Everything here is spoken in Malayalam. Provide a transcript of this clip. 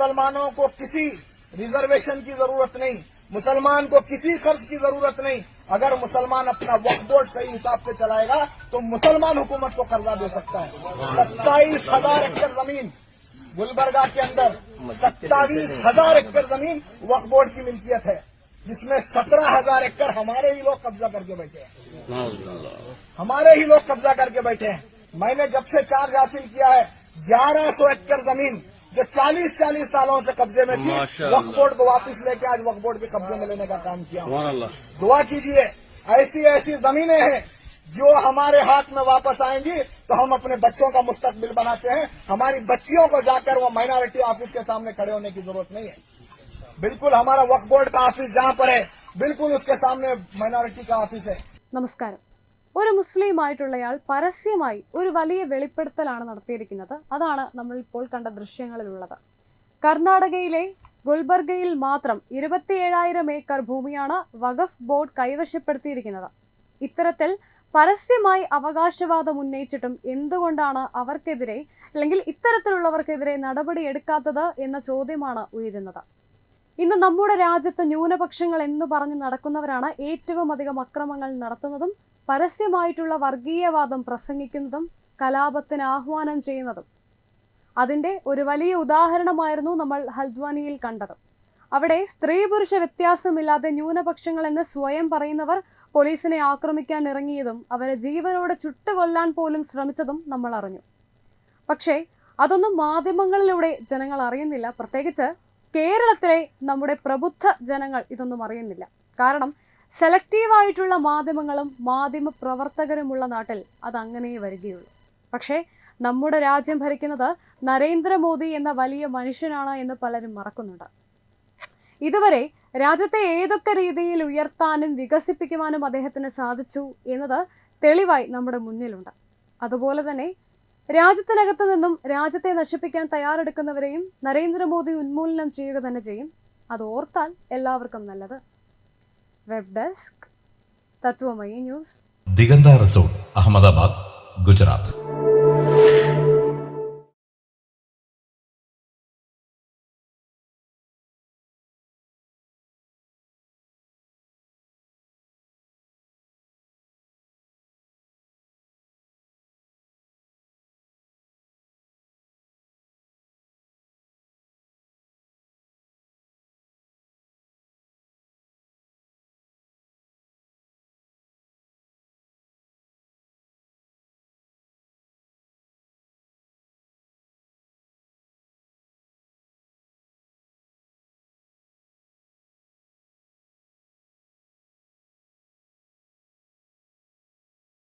मुसलमानों को किसी रिजर्वेशन की ज़रूरत नहीं, मुसलमान को किसी खर्च की ज़रूरत नहीं। अगर मुसलमान अपना वक्फ बोर्ड सही हिसाब से चलाएगा तो मुसलमान हुकूमत को कर्जा दे सकता है। सत्ताईस हज़ार एकड़ ज़मीन, गुलबर्गा के अंदर सत्ताईस हज़ार एकड़ ज़मीन वक्फ बोर्ड की मिल्कियत है, जिसमें सत्रह हज़ार एकड़ हमारे ही लोग कब्जा करके बैठे हैं। हमारे ही लोग कब्जा करके बैठे हैं। मैंने जब से चार्ज हासिल किया है, ग्यारह सौ एकड़ ज़मीन जो 40 40 सालों से कब्जे में थी वक्फ बोर्ड को वापस लेके आज वक्फ बोर्ड भी कब्जे में लेने का काम किया। दुआ कीजिए ऐसी ऐसी जमीने हैं जो हमारे हाथ में वापस आएँगी तो हम अपने बच्चों का मुस्तकबिल बनाते हैं। हमारी बच्चियों को जाकर वो माइनॉरिटी ऑफ़िस के सामने खड़े होने की ज़रूरत नहीं है। बिल्कुल हमारा वक्फ बोर्ड का ऑफ़िस जहाँ पर है बिल्कुल उसके सामने माइनॉरिटी का ऑफ़िस है। नमस्कार। ഒരു മുസ്ലിം ആയിട്ടുള്ളയാൾ പരസ്യമായി ഒരു വലിയ വെളിപ്പെടുത്തലാണ് നടത്തിയിരിക്കുന്നത്. അതാണ് നമ്മൾ ഇപ്പോൾ കണ്ട ദൃശ്യങ്ങളിലുള്ളത്. കർണാടകയിലെ ഗുൽബർഗയിൽ മാത്രം ഇരുപത്തിയേഴായിരം ഏക്കർ ഭൂമിയാണ് വഖഫ് ബോർഡ് കൈവശപ്പെടുത്തിയിരിക്കുന്നത്. ഇത്തരത്തിൽ പരസ്യമായി അവകാശവാദം ഉന്നയിച്ചിട്ടും എന്തുകൊണ്ടാണ് അവർക്കെതിരെ അല്ലെങ്കിൽ ഇത്തരത്തിലുള്ളവർക്കെതിരെ നടപടി എടുക്കാത്തത് എന്ന ചോദ്യമാണ് ഉയരുന്നത്. ഇന്ന് നമ്മുടെ രാജ്യത്ത് ന്യൂനപക്ഷങ്ങൾ എന്ന് പറഞ്ഞ് നടക്കുന്നവരാണ് ഏറ്റവും അധികം അക്രമങ്ങൾ നടത്തുന്നതും പരസ്യമായിട്ടുള്ള വർഗീയവാദം പ്രസംഗിക്കുന്നതും കലാപത്തിന് ആഹ്വാനം ചെയ്യുന്നതും. അതിന്റെ ഒരു വലിയ ഉദാഹരണമായിരുന്നു നമ്മൾ ഹൽദ്വാനിയിൽ കണ്ടത്. അവിടെ സ്ത്രീ പുരുഷ വ്യത്യാസമില്ലാതെ ന്യൂനപക്ഷങ്ങൾ എന്ന് സ്വയം പറയുന്നവർ പോലീസിനെ ആക്രമിക്കാൻ ഇറങ്ങിയതും അവരെ ജീവനോടെ ചുട്ടുകൊല്ലാൻ പോലും ശ്രമിച്ചതും നമ്മൾ അറിഞ്ഞു. പക്ഷേ അതൊന്നും മാധ്യമങ്ങളിലൂടെ ജനങ്ങൾ അറിയുന്നില്ല. പ്രത്യേകിച്ച് കേരളത്തിലെ നമ്മുടെ പ്രബുദ്ധ ജനങ്ങൾ ഇതൊന്നും അറിയുന്നില്ല. കാരണം സെലക്റ്റീവായിട്ടുള്ള മാധ്യമങ്ങളും മാധ്യമ പ്രവർത്തകരുമുള്ള നാട്ടിൽ അതങ്ങനെ വരികയുള്ളൂ. പക്ഷേ നമ്മുടെ രാജ്യം ഭരിക്കുന്നത് നരേന്ദ്രമോദി എന്ന വലിയ മനുഷ്യനാണ് എന്ന് പലരും മറക്കുന്നുണ്ട്. ഇതുവരെ രാജ്യത്തെ ഏതൊക്കെ രീതിയിൽ ഉയർത്താനും വികസിപ്പിക്കുവാനും അദ്ദേഹത്തിന് സാധിച്ചു എന്നത് തെളിവായി നമ്മുടെ മുന്നിലുണ്ട്. അതുപോലെ തന്നെ രാജ്യത്തിനകത്തു നിന്നും രാജ്യത്തെ നശിപ്പിക്കാൻ തയ്യാറെടുക്കുന്നവരെയും നരേന്ദ്രമോദി ഉന്മൂലനം ചെയ്യുക തന്നെ ചെയ്യും. അത് ഓർത്താൽ എല്ലാവർക്കും നല്ലത്. web desk Tatvamayi news Diganta resort Ahmedabad Gujarat